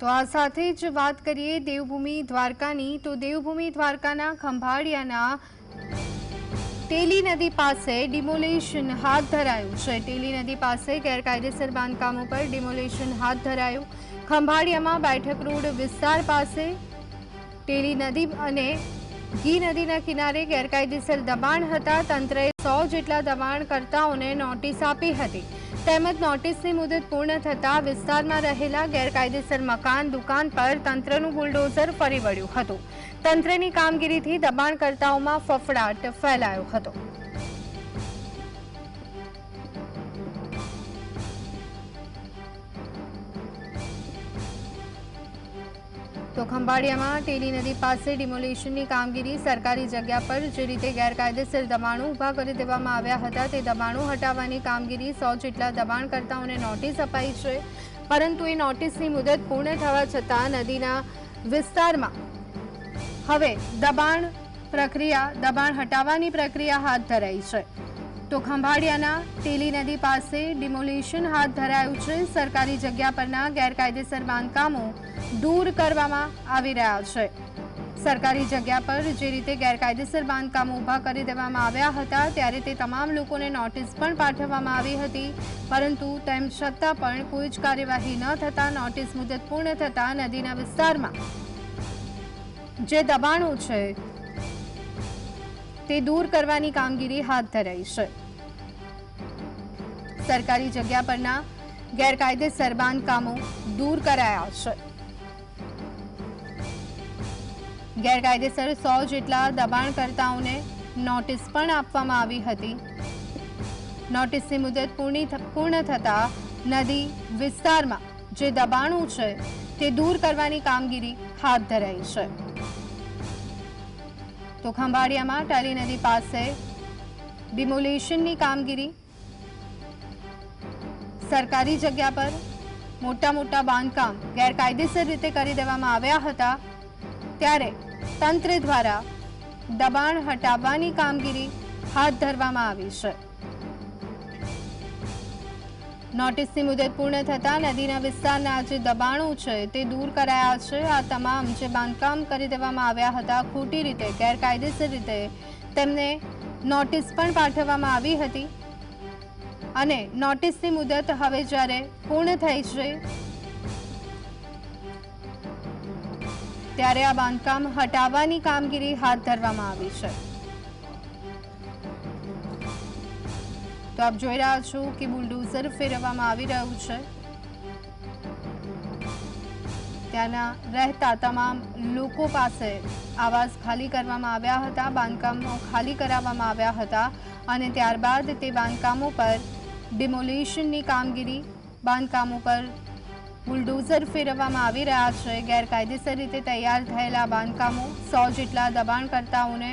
તો આ સાથે જ વાત કરીએ દેવભૂમિ દ્વારકાની. તો દેવભૂમિ દ્વારકાના ખંભાળિયાના ટેલી નદી પાસે ડિમોલેશન હાથ ધરાયું છે. તેલી નદી પાસે ગેરકાયદેસર બાંધકામો પર ડિમોલેશન હાથ ધરાયું. ખંભાળિયામાં બેઠક રોડ વિસ્તાર પાસે ટેલી નદી અને ઘી નદીના કિનારે ગેરકાયદેસર દબાણ હતા. તંત્રએ સો જેટલા દબાણકર્તાઓને નોટિસ આપી હતી. તેમજ નોટિસની મુદત પૂર્ણ થતાં વિસ્તારમાં રહેલા ગેરકાયદેસર મકાન, દુકાન પર તંત્રનું બુલડોઝર ફરી વળ્યું હતું. તંત્રની કામગીરીથી દબાણકર્તાઓમાં ફફડાટ ફેલાયો હતો. તો ખંભાળિયામાં ટેલી નદી પાસે ડિમોલેશનની કામગીરી સરકારી જગ્યા પર જે રીતે ગેરકાયદેસર દબાણો ઊભા કરી દેવામાં આવ્યા હતા, તે દબાણો હટાવવાની કામગીરી સો જેટલા દબાણકર્તાઓને નોટિસ અપાઈ છે. પરંતુ એ નોટિસની મુદત પૂર્ણ થવા છતાં નદીના વિસ્તારમાં હવે દબાણ પ્રક્રિયા, દબાણ હટાવવાની પ્રક્રિયા હાથ ધરાઈ છે. તો ખંભાળિયાના તેલી નદી પાસે ડિમોલેશન હાથ ધરાયું છે. સરકારી જગ્યા પરના ગેરકાયદેસર બાંધકામો દૂર કરવામાં આવી રહ્યા છે. સરકારી જગ્યા પર જે રીતે ગેરકાયદેસર બાંધકામો ઊભા કરી દેવામાં આવ્યા હતા, ત્યારે તે તમામ લોકોને નોટિસ પણ પાઠવવામાં આવી હતી. પરંતુ તેમ છતાં પણ કોઈ જ કાર્યવાહી ન થતાં, નોટિસ મુદત પૂર્ણ થતાં નદીના વિસ્તારમાં જે દબાણો છે તે દૂર કરવાની કામગીરી હાથ ધરાઈ છે. સરકારી જગ્યા પરના ગેરકાયદેસર બાંધકામો દૂર કરાયા છે. ગેરકાયદેસર સો જેટલા દબાણકર્તાઓને નોટિસ પણ આપવામાં આવી હતી. નોટિસની મુદત પૂર્ણી થતાં નદી વિસ્તારમાં જે દબાણો છે તે દૂર કરવાની કામગીરી હાથ ધરાઈ છે. તો ખંભાળિયામાં ટાલી નદી પાસે ડિમોલેશનની કામગીરી. સરકારી જગ્યા પર મોટા મોટા બાંધકામ ગેરકાયદેસર રીતે કરી દેવામાં આવ્યા હતા. ત્યારે તંત્ર દ્વારા દબાણ હટાવવાની કામગીરી હાથ ધરવામાં આવી છે. નોટિસની મુદત પૂર્ણ થતાં નદીના વિસ્તારના જે દબાણો છે તે દૂર કરાયા છે. આ તમામ જે બાંધકામ કરી દેવામાં આવ્યા હતા, ખોટી રીતે, ગેરકાયદેસર રીતે તેમને નોટિસ પણ પાઠવવામાં આવી હતી. અને નોટિસની મુદત હવે જ્યારે પૂર્ણ થઈ છે, ત્યારે આ બાંધકામ હટાવવાની કામગીરી હાથ ધરવામાં આવી છે. તો આપ જોઈ રહ્યા છો કે બુલડોઝર ફેરવવામાં આવી રહ્યું છે. ત્યાંના રહેતા તમામ લોકો પાસે આવાસ ખાલી કરવામાં આવ્યા હતા, બાંધકામો ખાલી કરાવવામાં આવ્યા હતા અને ત્યારબાદ તે બાંધકામો પર ડિમોલેશનની કામગીરી, બાંધકામો પર બુલડોઝર ફેરવવામાં આવી રહ્યા છે. ગેરકાયદેસર રીતે તૈયાર થયેલા બાંધકામો સો જેટલા દબાણકર્તાઓને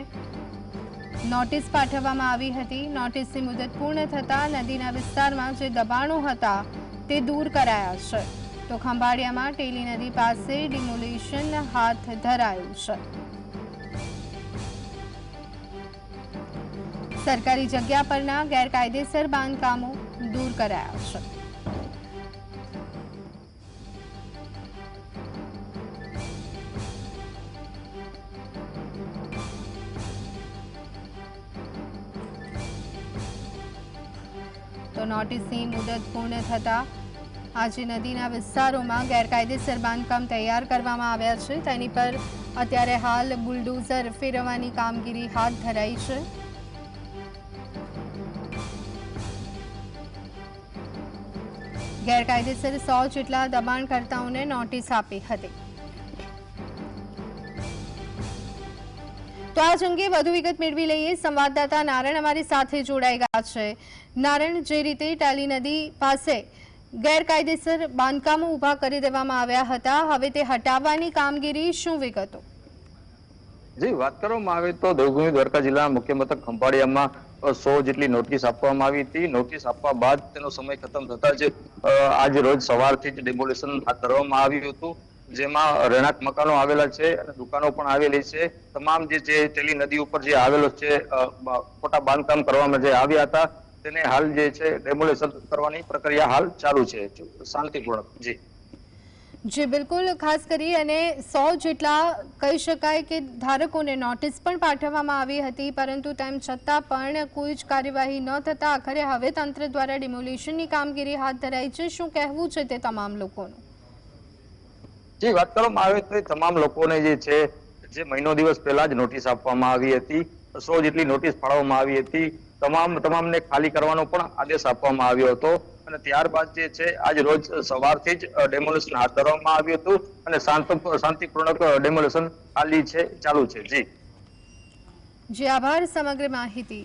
નોટિસ પાઠવવામાં આવી હતી. નોટિસની મુદત પૂર્ણ થતાં નદીના વિસ્તારમાં જે દબાણો હતા તે દૂર કરાયા છે. તો ખંભાળિયામાં ટેલી નદી પાસે ડિમોલિશન હાથ ધરાયું છે. સરકારી જગ્યા પરના ગેરકાયદેસર બાંધકામો દૂર કરાયા છે. નોટિસની મુદત પૂર્ણ થતાં આજે નદીના વિસ્તારોમાં ગેરકાયદેસર બાંધકામ તૈયાર કરવામાં આવ્યા છે. તેની પર અત્યારે હાલ બુલડોઝર ફેરવવાની કામગીરી હાથ ધરાઈ છે. ગેરકાયદેસર સો જેટલા દબાણકર્તાઓને નોટિસ આપી હતી. તો આ અંગે વધુ વિગત મેળવી લઈએ. સંવાદદાતા નારણ અમારી સાથે જોડાઈ છે. નારણ જે રીતે ટાલી નદી પાસે ગેરકાયદેસર બાંધકામો ઊભા કરી દેવામાં આવ્યા હતા, હવે તે હટાવવાની કામગીરી શું વિગતો? જી, વાત કરવામાં આવે તો દેવભૂમિ દ્વારકા જિલ્લા મુખ્ય મથક ખંભાળિયામાં સો જેટલી નોટિસ આપવામાં આવી હતી. નોટિસ આપવા બાદ તેનો સમય ખતમ થતા જ આજ રોજ સવારથી જ ડેમોલેશન હાથ આવ્યું હતું. જેમાં રહેણાંક મકાનો આવેલા છે અને દુકાનો પણ આવેલી છે. તમામ જે જે તેલી નદી ઉપર જે આવેલો છે ખોટા બાંધકામ કરવામાં જે આવ્યા હતા, તેને હાલ જે છે ડેમોલેશન કરવાની પ્રક્રિયા હાલ ચાલુ છે. શાંતિપૂર્ણ જી. જી, બિલકુલ. ખાસ કરી અને સો જેટલા કહી શકાય કે ધારકોને નોટિસ પણ પાઠવવામાં આવી હતી, પરંતુ તેમ છતાં પણ કોઈ જ કાર્યવાહી ન થતાં આખરે હવે તંત્ર દ્વારા ડિમોલિશનની કામગીરી હાથ ધરાઈ છે. શું કહેવું છે તે તમામ લોકોનું? જે વાત કરવામાં આવે તો તમામ લોકોને જે છે, જે મહિનો દિવસ પહેલા જ નોટિસ આપવામાં આવી હતી, સો જેટલી નોટિસ ફાળવવામાં આવી હતી, તમામ, તમામને ખાલી કરવાનો પણ આદેશ આપવામાં આવ્યો હતો. અને ત્યારબાદ જે છે, આજ રોજ સવારથી જ ડેમોલેશન હાથ ધરવામાં આવ્યું હતું અને શાંત શાંતિપૂર્ણક ડેમોલેશન ખાલી છે, ચાલુ છે. જી. જે, આભાર, સમગ્ર માહિતી.